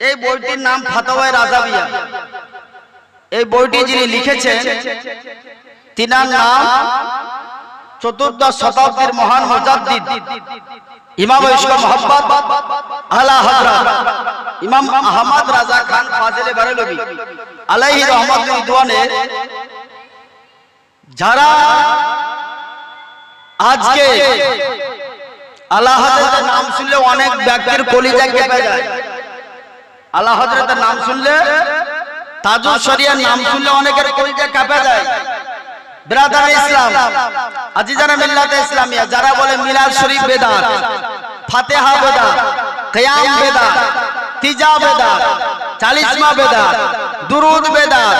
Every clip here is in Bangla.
এই বইটির নাম ফাতাওয়ায় রাজাবিয়া। এই বইটি যিনি লিখেছেন তিনার নাম চতুর্দশ শতাব্দীর মহান মুজাদ্দিদ। ইমাম ইশক মোহাম্মদ আলা হযরত ইমাম আহমদ রাজা খান ফাজিলে বারেলভী আলাইহি রহমত রিদওয়ানে যারা আজকে আল্লাহ হযরতের নাম শুনলে অনেক ব্যক্তির কলিজা কেঁপে যায়। আল্লাহ হজরতের নাম শুনলে? তাজুল নাম শুনলে অনেকের কলিজা কাঁপে যায়। ব্রাদার ইসলাম, আজিজানা ইসলামিয়া, যারা বলে মিলাদ শরীফ বেদাত, ফাতেহা বেদাত, কিয়াম বেদাত, তিজা বেদাত চালিসমা বেদাত, দুরুদ বেদাত,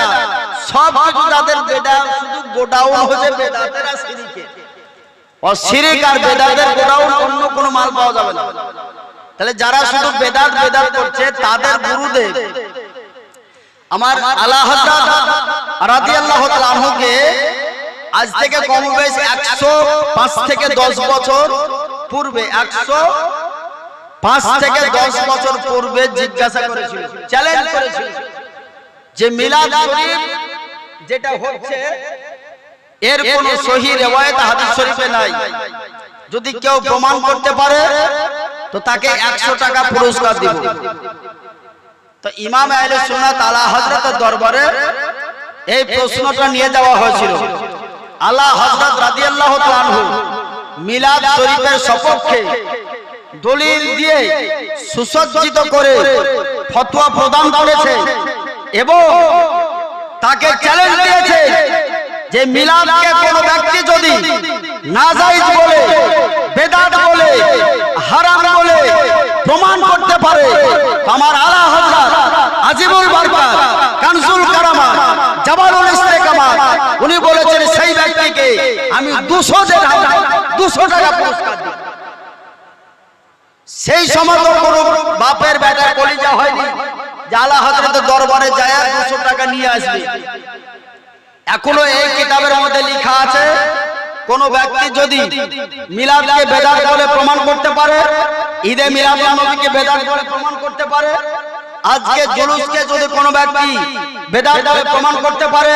সব কিছু যাদের বেদাত, শুধু গোডাউন হচ্ছে বেদাতের আর শিরিকের ও শিরিক আর বেদাতের গোডাউন অন্য কোনো মাল পাওয়া যাবে না। তাহলে যারা শুধু বেদাত বেদাত করছে তাদের গুরুদেব আমার আল্লাহ রাদিয়াল্লাহু তাআলা আনহুকে আজ থেকে কম বেশ 105 থেকে 10 বছর পূর্বে 105 থেকে 10 বছর পূর্বে জিজ্ঞাসা করেছিল। চ্যালেঞ্জ করেছিল। যে মিলাদ শরীফ যেটা হচ্ছে এর কোন সহি রেওয়ায়েত হাদিস শরীফে নাই। যদি কেউ প্রমাণ করতে পারে তো তাকে 100 টাকা পুরস্কার দিব। তো ইমাম আহলে সুন্নাত আলা হযরতের দরবারে এই প্রশ্নটা নিয়ে যাওয়া হয়েছিল। আল্লাহ হযরত রাদিয়াল্লাহু তাআলা মিলাদ শরীফের সপক্ষে দলিল দিয়ে সুসজ্জিত করে ফতোয়া প্রদান করেছে এবং তাকে চ্যালেঞ্জ দিয়েছে যে মিলাদকে কোনো ব্যক্তি যদি নাজাইজ বলে বেদাত বলে হারাম প্রমাণ করতে পারে। আমার আলা হযরত আজিবুল বারকাত কানসুল কারামাত জাবালুল ইস্তেকামাত উনি বলেছেন সেই ব্যক্তিকে আমি 200 দিরহাম 200 টাকা পুরস্কার দিই। সেই সময় তো কোনো বাপের বেটার কলিজা হয়নি যে আলা হযরতের দরবারে যায় 200 টাকা নিয়ে আসবে। এখনও এই কিতাবের মধ্যে লেখা আছে কোন ব্যক্তি যদি মিলাদকে বেদাত বলে প্রমাণ করতে পারে, ঈদে মিলাদ নবীকে বেদাত বলে প্রমাণ করতে পারে, আজকে জুলুসকে যদি কোনো ব্যক্তি বেদাত বলে প্রমাণ করতে পারে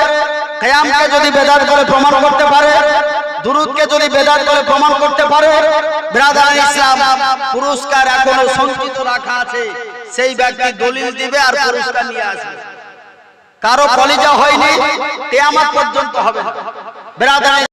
কিয়ামকে যদি বেদাত বলে প্রমাণ করতে পারে, দুরুদকে যদি বেদাত বলে প্রমাণ করতে পারে, ব্রাদার ইসলাম, পুরস্কার এখনও সঞ্চিত রাখা আছে, সেই ব্যক্তি দলিল দিবে আর পুরস্কার নিয়ে আসবে। কারও কলিজা হয়নি তেয়ামত পর্যন্ত হবে ব্রাদার